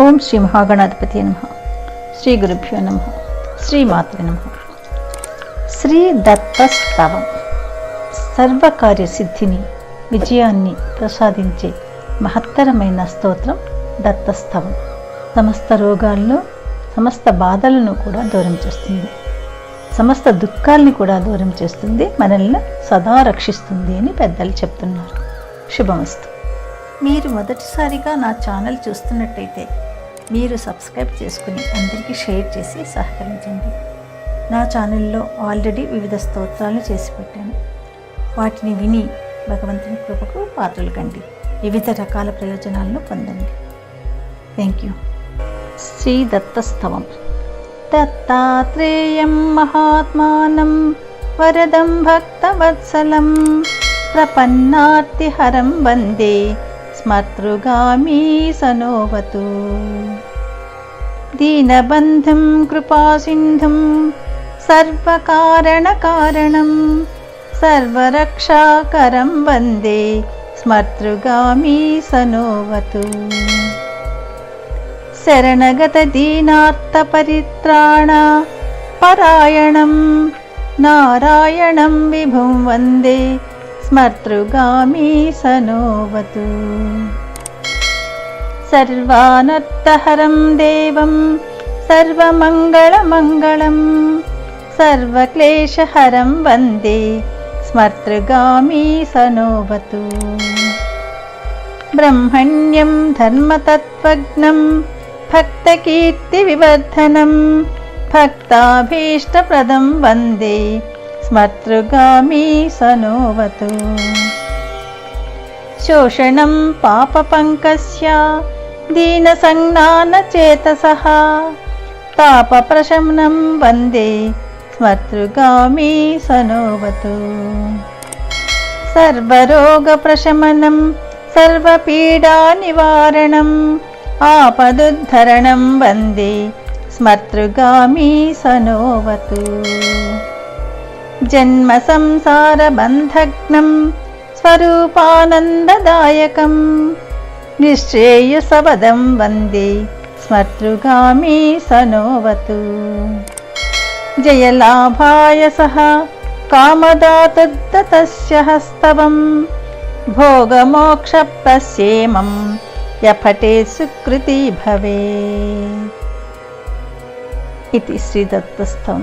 ఓం శ్రీ మహాగణాధిపతి నమ. శ్రీ గురుభ్యో నమ. శ్రీమాత్రి నమ. శ్రీ దత్తస్తవం సర్వకార్య సిద్ధిని విజయాన్ని ప్రసాదించే మహత్తరమైన స్తోత్రం దత్తస్తవం సమస్త రోగాల్లో సమస్త బాధలను కూడా దూరం చేస్తుంది. సమస్త దుఃఖాల్ని కూడా దూరం చేస్తుంది మనల్ని సదా రక్షిస్తుంది అని పెద్దలు చెప్తున్నారు. శుభమస్తు. మీరు మొదటిసారిగా నా ఛానల్ చూస్తున్నట్టయితే మీరు సబ్స్క్రైబ్ చేసుకుని అందరికీ షేర్ చేసి సహకరించండి. నా ఛానల్లో ఆల్రెడీ వివిధ స్తోత్రాలు చేసి పెట్టాను. వాటిని విని భగవంతుని కృపకు పాత్రలు కండి వివిధ రకాల ప్రయోజనాలను పొందండి. థ్యాంక్ యూ శ్రీ దత్తస్తవం దత్తాత్రేయం మహాత్మానం వరదం భక్తవత్సలం. ప్రపన్నార్తిహరం వందే. ी सनोतु दीनबन्धुं कृपासिन्धुं सर्वकारणकारणं सर्वरक्षाकरं वन्दे स्मर्तृगामी सनोवतु। शरणगतदीनार्तपरित्राणा परायणं नारायणं विभुं वन्दे स्मर्तृगामी सनोतु सर्वानर्थहरं देवं सर्वमङ्गलमङ्गलं सर्वक्लेशहरं वन्दे स्मर्तृगामी सनो ब्रह्मण्यं धर्मतत्त्वज्ञं भक्तकीर्तिविवर्धनं भक्ताभीष्टप्रदं वन्दे మతృగామీ సనోవతు. శోషణం పాపపంకస్య దీనసంజ్ఞానచేతసः తాపప్రశమనం వందే స్మతృగామీ సనోవతు. సర్వరోగప్రశమనం సర్వపీడానివారణం ఆపదుద్ధరణం వందే స్మతృగామీ సనోవతు. జన్మ సంసారబంధగ్నం స్వరూపానందదాయకం నిశ్చేయసవదం వందే స్మర్తృగామీ సనోవతు జయలాభాయ సహ కామదాతుద్దతస్య హస్తవం భోగమోక్షప్రస్యేమం యఫటే సుకృతి భవే ఇది శ్రీదత్తస్థం